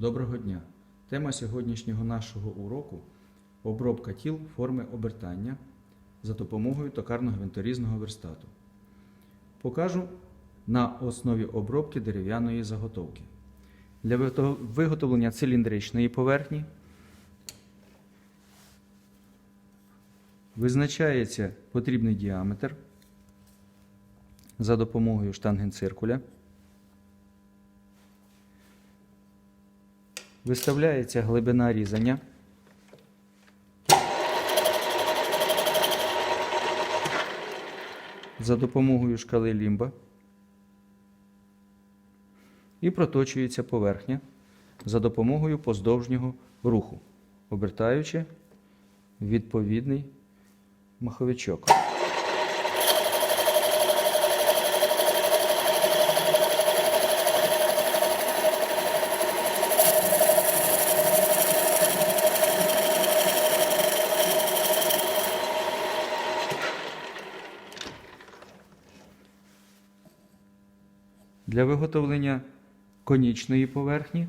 Доброго дня! Тема сьогоднішнього нашого уроку обробка тіл форми обертання за допомогою токарно-гвинторізного верстату. Покажу на основі обробки дерев'яної заготовки. Для виготовлення циліндричної поверхні визначається потрібний діаметр за допомогою штангенциркуля. Виставляється глибина різання. За допомогою шкали лімба. І проточується поверхня за допомогою поздовжнього руху, обертаючи відповідний маховичок. Для виготовлення конічної поверхні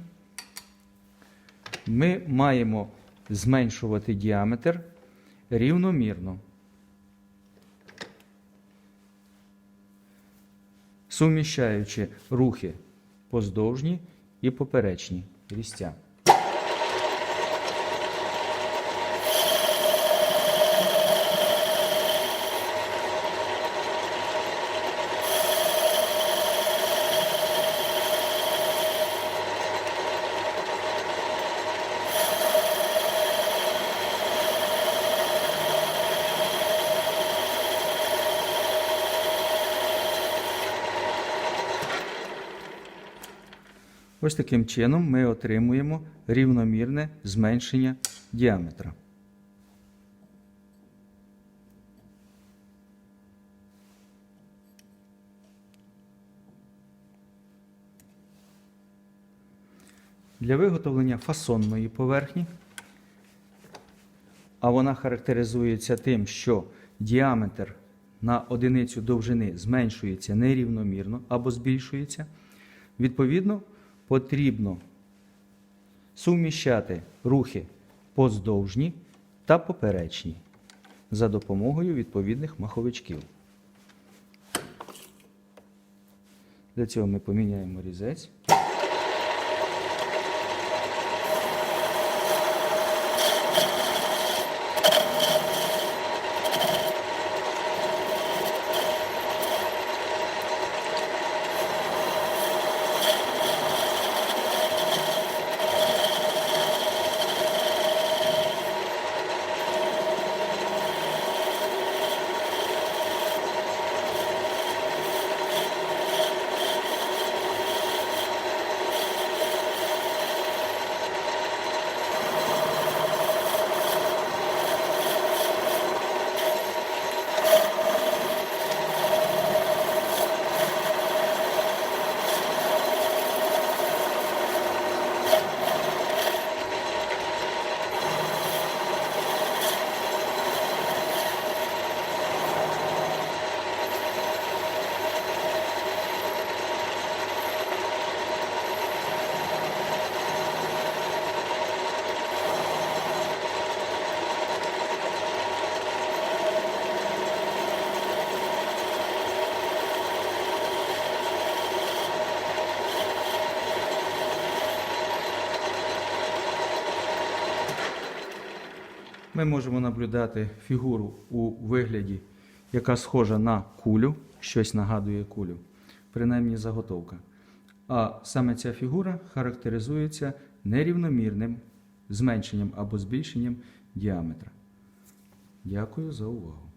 ми маємо зменшувати діаметр рівномірно. Суміщаючи рухи поздовжні і поперечні різця. Ось таким чином ми отримуємо рівномірне зменшення діаметра. Для виготовлення фасонної поверхні, а вона характеризується тим, що діаметр на одиницю довжини зменшується нерівномірно або збільшується. Відповідно, потрібно суміщати рухи поздовжні та поперечні за допомогою відповідних маховичків. Для цього ми поміняємо різець. Ми можемо наблюдати фігуру у вигляді, яка схожа на кулю, щось нагадує кулю, принаймні заготовка. А саме ця фігура характеризується нерівномірним зменшенням або збільшенням діаметра. Дякую за увагу.